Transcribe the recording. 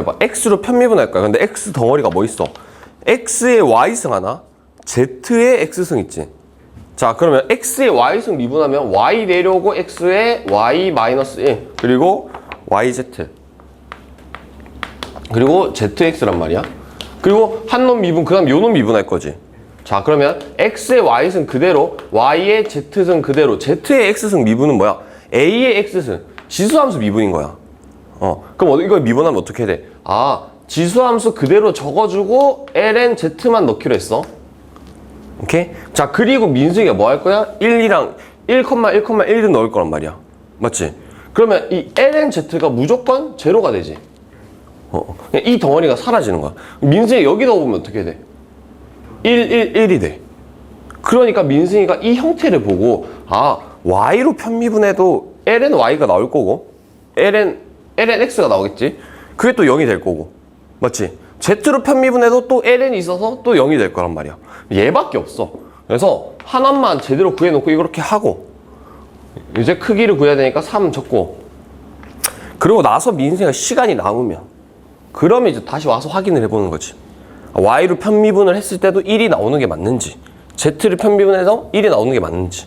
봐. x로 편미분할 거야. 근데 x 덩어리가 뭐 있어? x의 y승 하나, z의 x승 있지. 자, 그러면 x의 y승 미분하면 y 내려오고 x의 y 마이너스 1 그리고 yz 그리고 zx란 말이야. 그리고 한 놈 미분 그다음 요 놈 미분할 거지. 자, 그러면 x의 y승 그대로 y의 z승 그대로 z의 x승 미분은 뭐야? a의 x승 지수함수 미분인 거야. 어, 그럼 어- 이걸 미분하면 어떻게 돼? 아, 지수함수 그대로 적어주고 ln z만 넣기로 했어. 오케이? 자, 그리고 민수이가 뭐 할 거야? 1, 2랑 1,1,1을 넣을 거란 말이야. 맞지? 그러면 이 ln z가 무조건 제로가 되지. 어, 그냥 이 덩어리가 사라지는 거야. 민수이 여기 넣어보면 어떻게 돼? 1, 1, 1이 돼. 그러니까 민승이가 이 형태를 보고 아 y로 편미분해도 ln y가 나올 거고 ln ln x가 나오겠지. 그게 또 0이 될 거고 맞지? z로 편미분해도 또 ln이 있어서 또 0이 될 거란 말이야. 얘밖에 없어. 그래서 하나만 제대로 구해놓고 이렇게 하고 이제 크기를 구해야 되니까 3 적고 그리고 나서 민승이가 시간이 남으면 그러면 이제 다시 와서 확인을 해보는 거지. y로 편미분을 했을 때도 1이 나오는 게 맞는지 z를 편미분해서 1이 나오는 게 맞는지